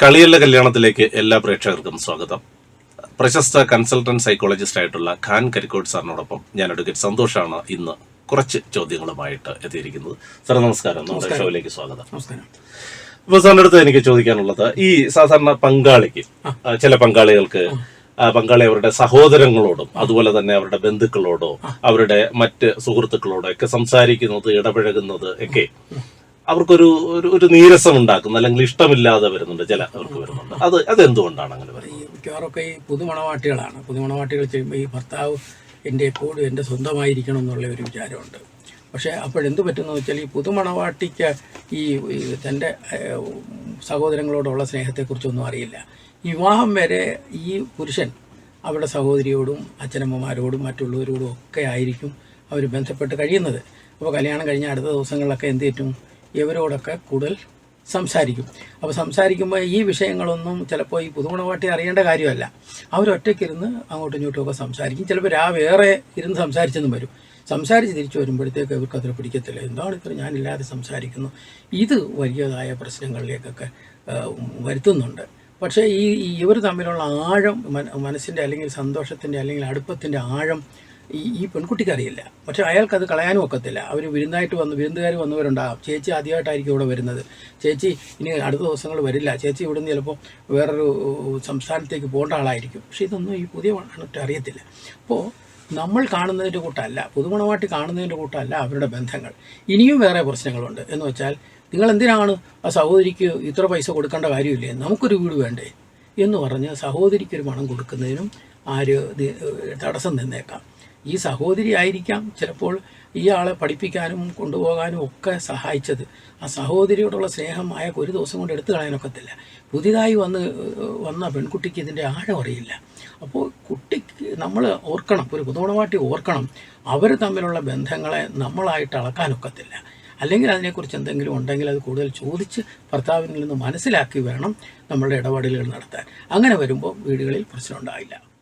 കളിയല്ല കല്യാണത്തിലേക്ക് എല്ലാ പ്രേക്ഷകർക്കും സ്വാഗതം. പ്രശസ്ത കൺസൾട്ടന്റ് സൈക്കോളജിസ്റ്റ് ആയിട്ടുള്ള ഖാൻ കരിക്കോട് സാറിനോടൊപ്പം ഞാൻ അഡ്വക്കേറ്റ് സന്തോഷാണ് ഇന്ന് കുറച്ച് ചോദ്യങ്ങളുമായിട്ട് എത്തിയിരിക്കുന്നത്. സാർ നമസ്കാരം. നമ്മുടെ ഷോയിലേക്ക് സ്വാഗതം. നമസ്കാരം. ഇപ്പൊ സാറിന്റെ അടുത്ത് എനിക്ക് ചോദിക്കാനുള്ളത് ഈ സാധാരണ പങ്കാളിക്ക് ചില പങ്കാളികൾക്ക് പങ്കാളി അവരുടെ സഹോദരങ്ങളോടും അതുപോലെ തന്നെ അവരുടെ ബന്ധുക്കളോടോ അവരുടെ മറ്റ് സുഹൃത്തുക്കളോടോ ഒക്കെ സംസാരിക്കുന്നത് ഇടപഴകുന്നത് ഒക്കെ അവർക്കൊരു ഒരു ഒരു നീരസം ഉണ്ടാക്കുന്ന അല്ലെങ്കിൽ ഇഷ്ടമില്ലാതെ വരുന്നുണ്ട് ചില അവർക്ക് വരുന്നുണ്ട്. അത് അതെന്തുകൊണ്ടാണ് അങ്ങനെ പറയുന്നത് മിക്കവാറൊക്കെ ഈ പുതുമണവാട്ടികളാണ്. പുതുമണവാട്ടികൾ ചെയ്യുമ്പോൾ ഈ ഭർത്താവ് എന്റെ എപ്പോഴും എന്റെ സ്വന്തമായിരിക്കണം എന്നുള്ള ഒരു വിചാരമുണ്ട്. പക്ഷേ അപ്പോഴെന്ത് പറ്റുമെന്ന് വെച്ചാൽ ഈ പുതുമണവാട്ടിക്ക് ഈ തന്റെ സഹോദരങ്ങളോടുള്ള സ്നേഹത്തെക്കുറിച്ചൊന്നും അറിയില്ല. വിവാഹം വരെ ഈ പുരുഷൻ അവരുടെ സഹോദരിയോടും അച്ഛനമ്മമാരോടും മറ്റുള്ളവരോടും ഒക്കെ ആയിരിക്കും അവർ ബന്ധപ്പെട്ട് കഴിയുന്നത്. അപ്പോൾ കല്യാണം കഴിഞ്ഞ അടുത്ത ദിവസങ്ങളിലൊക്കെ എന്ത് പറ്റും? ഇവരോടൊക്കെ കൂടുതൽ സംസാരിക്കും. അപ്പോൾ സംസാരിക്കുമ്പോൾ ഈ വിഷയങ്ങളൊന്നും ചിലപ്പോൾ ഈ പുതുമണവാട്ടി അറിയേണ്ട കാര്യമല്ല. അവരൊറ്റയ്ക്കിരുന്ന് അങ്ങോട്ടും ഇങ്ങോട്ടും ഒക്കെ സംസാരിക്കും. ചിലപ്പോൾ രാ വേറെ ഇരുന്ന് സംസാരിച്ചെന്നും വരും. സംസാരിച്ച് തിരിച്ചു വരുമ്പോഴത്തേക്ക് ഇവർക്ക് അത്ര പിടിക്കത്തില്ല. എന്താണ് ഇത്ര ഞാനില്ലാതെ സംസാരിക്കുന്നു? ഇത് വലിയതായ പ്രശ്നങ്ങളിലേക്കൊക്കെ വരുത്തുന്നുണ്ട്. പക്ഷേ ഈ ഇവർ തമ്മിലുള്ള ആഴം മന- മനസ്സിന്റെ അല്ലെങ്കിൽ സന്തോഷത്തിന്റെ അല്ലെങ്കിൽ അടുപ്പത്തിന്റെ ആഴം ഈ ഈ പെൺകുട്ടിക്ക് അറിയില്ല. അയാൾക്ക് അത് കളയാനും ഒക്കത്തില്ല. അവർ വിരുന്നായിട്ട് വന്ന് വിരുന്നുകാർ വന്നവരുണ്ടാകും ചേച്ചി ആദ്യമായിട്ടായിരിക്കും ഇവിടെ വരുന്നത്. ചേച്ചി ഇനി അടുത്ത ദിവസങ്ങൾ വരില്ല. ചേച്ചി ഇവിടെ നിന്ന് ചിലപ്പോൾ വേറൊരു സംസ്ഥാനത്തേക്ക് പോകേണ്ട ആളായിരിക്കും. പക്ഷെ ഇതൊന്നും ഈ പുതിയ മണവാട്ടി അറിയത്തില്ല. അപ്പോൾ നമ്മൾ കാണുന്നതിന്റെ കൂട്ടല്ല പുതുമണവാട്ടി കാണുന്നതിന്റെ കൂട്ടല്ല അവരുടെ ബന്ധങ്ങൾ. ഇനിയും വേറെ പ്രശ്നങ്ങളുണ്ട്. എന്ന് വെച്ചാൽ നിങ്ങൾ എന്തിനാണ് ആ സഹോദരിക്ക് ഇത്ര പൈസ കൊടുക്കേണ്ട കാര്യമില്ലേ? നമുക്കൊരു വീട് വേണ്ടേ? എന്ന് പറഞ്ഞ് സഹോദരിക്കൊരു പണം കൊടുക്കുന്നതിനും ആര് തടസ്സം നിന്നേക്കാം. ഈ സഹോദരി ആയിരിക്കാം ചിലപ്പോൾ ഇയാളെ പഠിപ്പിക്കാനും കൊണ്ടുപോകാനും ഒക്കെ സഹായിച്ചത്. ആ സഹോദരിയോടുള്ള സ്നേഹം അയാൾക്ക് ഒരു ദിവസം കൊണ്ട് എടുത്തു കളയാനൊക്കത്തില്ല പുതിയതായി വന്ന് വന്ന പെൺകുട്ടിക്ക് ഇതിന്റെ ആഴം അറിയില്ല. അപ്പോൾ കുട്ടിക്ക് നമ്മൾ ഓർക്കണം ഒരു പുതുമണവാട്ടി ഓർക്കണം അവർ തമ്മിലുള്ള ബന്ധങ്ങളെ നമ്മളായിട്ട് അളക്കാനൊക്കത്തില്ല അല്ലെങ്കിൽ അതിനെക്കുറിച്ച് എന്തെങ്കിലും ഉണ്ടെങ്കിൽ അത് കൂടുതൽ ചോദിച്ച് ഭർത്താവിൽ നിന്ന് മനസ്സിലാക്കി വേണം നമ്മളുടെ ഇടപാടുകൾ നടത്താൻ. അങ്ങനെ വരുമ്പോൾ വീടുകളിൽ പ്രശ്നം ഉണ്ടാവില്ല.